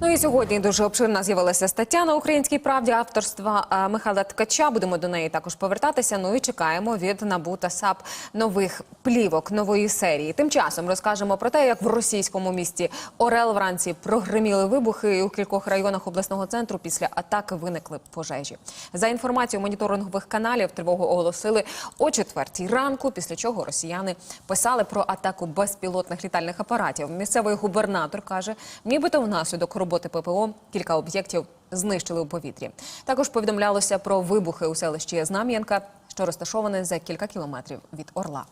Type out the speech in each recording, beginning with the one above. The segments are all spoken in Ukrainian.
Ну і сьогодні дуже обширна з'явилася стаття на українській правді авторства Михайла Ткача. Будемо до неї також повертатися. Ну і чекаємо від НАБУ та САП нових плівок нової серії. Тим часом розкажемо про те, як в російському місті Орел вранці прогреміли вибухи і у кількох районах обласного центру після атаки виникли пожежі. За інформацією моніторингових каналів, тривогу оголосили о четвертій ранку. Після чого росіяни писали про атаку безпілотних літальних апаратів. Місцевий губернатор каже, нібито внаслідок роботи ППО кілька об'єктів знищили у повітрі. Також повідомлялося про вибухи у селищі Знам'янка, що розташоване за кілька кілометрів від Орла.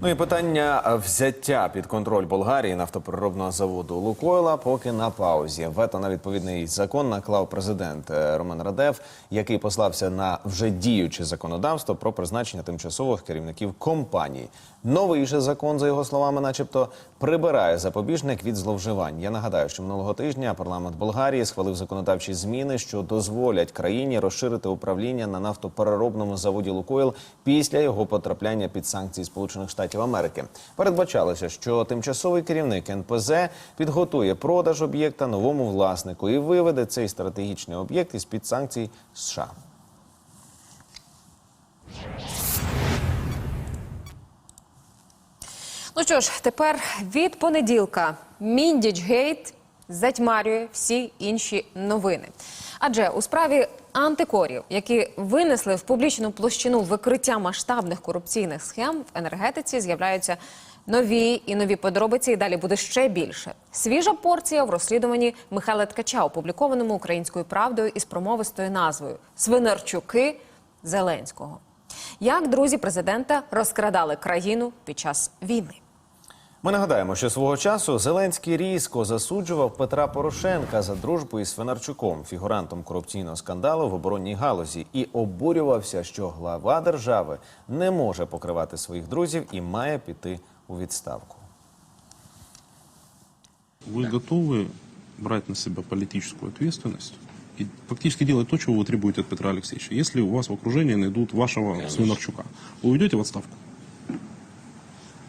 Ну і питання взяття під контроль Болгарії нафтопереробного заводу Лукойла поки на паузі. Вето на відповідний закон наклав президент е, Роман Радев, який послався на вже діюче законодавство про призначення тимчасових керівників компаній. Новий же закон, за його словами, начебто, прибирає запобіжник від зловживань. Я нагадаю, що минулого тижня парламент Болгарії схвалив законодавчі зміни, що дозволять країні розширити управління на нафтопереробному заводі Лукойл після його потрапляння під санкції Сполучених Штатів Америки. Передбачалося, що тимчасовий керівник НПЗ підготує продаж об'єкта новому власнику і виведе цей стратегічний об'єкт із під санкцій США. Що ж, тепер від понеділка Міндічгейт затьмарює всі інші новини. Адже у справі антикорів, які винесли в публічну площину викриття масштабних корупційних схем в енергетиці, з'являються нові і нові подробиці. І далі буде ще більше. Свіжа порція в розслідуванні Михайла Ткача, опублікованому українською правдою із промовистою назвою Свинарчуки Зеленського. Як друзі президента розкрадали країну під час війни? Ми нагадаємо, що свого часу Зеленський різко засуджував Петра Порошенка за дружбу із Свинарчуком, фігурантом корупційного скандалу в оборонній галузі, і обурювався, що глава держави не може покривати своїх друзів і має піти у відставку. Вы готовы брать на себя политическую ответственность и фактически делать то, чего вы требуете от Петра Алексеевича? Если у вас в окружении найдут вашего Свинарчука, вы уйдете в отставку?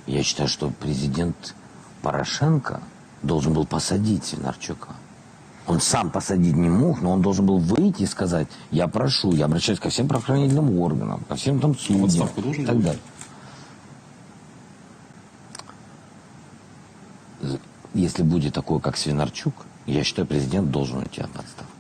Я считаю, что президент Порошенко должен был посадить Свинарчука. Он сам посадить не мог, но он должен был выйти и сказать, я прошу, я обращаюсь ко всем правоохранительным органам, ко всем там судьям отставку должен и так далее. Если будет такой, как Свинарчук, я считаю, президент должен уйти в отставку.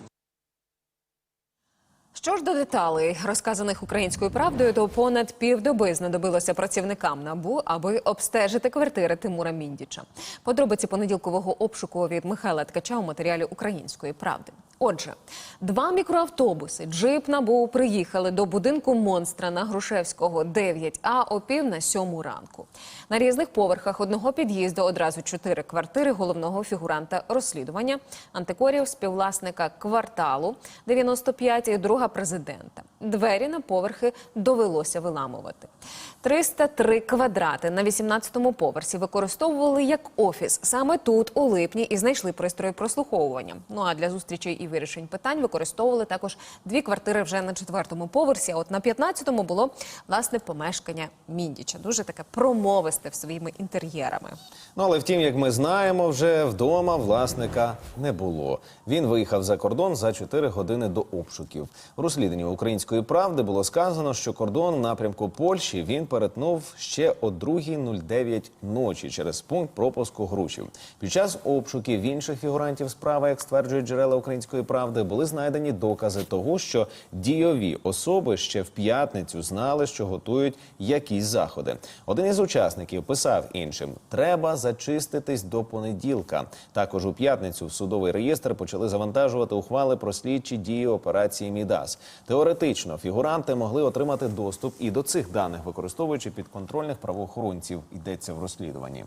Що ж до деталей, розказаних українською правдою, то понад півдоби знадобилося працівникам набу, аби обстежити квартири Тимура Міндіча. Подробиці понеділкового обшуку від Михайла Ткача у матеріалі української правди. Отже, два мікроавтобуси, джип набу приїхали до будинку монстра на Грушевського 9А о пів на сьому ранку. На різних поверхах одного під'їзду одразу чотири квартири головного фігуранта розслідування, антикорів співвласника кварталу 95 і друга президента. Двері на поверхи довелося виламувати. 303 квадрати на 18-му поверсі використовували як офіс. Саме тут, у липні, і знайшли пристрої прослуховування. Ну а для зустрічей і вирішень питань використовували також дві квартири вже на четвертому поверсі. А от на 15-му було власне помешкання Міндіча. Дуже таке промовисте в своїми інтер'єрами. Ну але втім, як ми знаємо, вже вдома власника не було. Він виїхав за кордон за 4 години до обшуків. У розслідуванні української правди було сказано, що кордон в напрямку Польщі він перетнув ще о 2.09 ночі через пункт пропуску Грушів. Під час обшуків інших фігурантів справи, як стверджують джерела української правди, були знайдені докази того, що дійові особи ще в п'ятницю знали, що готують якісь заходи. Один із учасників писав іншим: треба зачиститись до понеділка. Також у п'ятницю в судовий реєстр почали завантажувати ухвали про слідчі дії операції Мідас. Теоретично фігуранти могли отримати доступ і до цих даних, використовуючи підконтрольних правоохоронців. Йдеться в розслідуванні.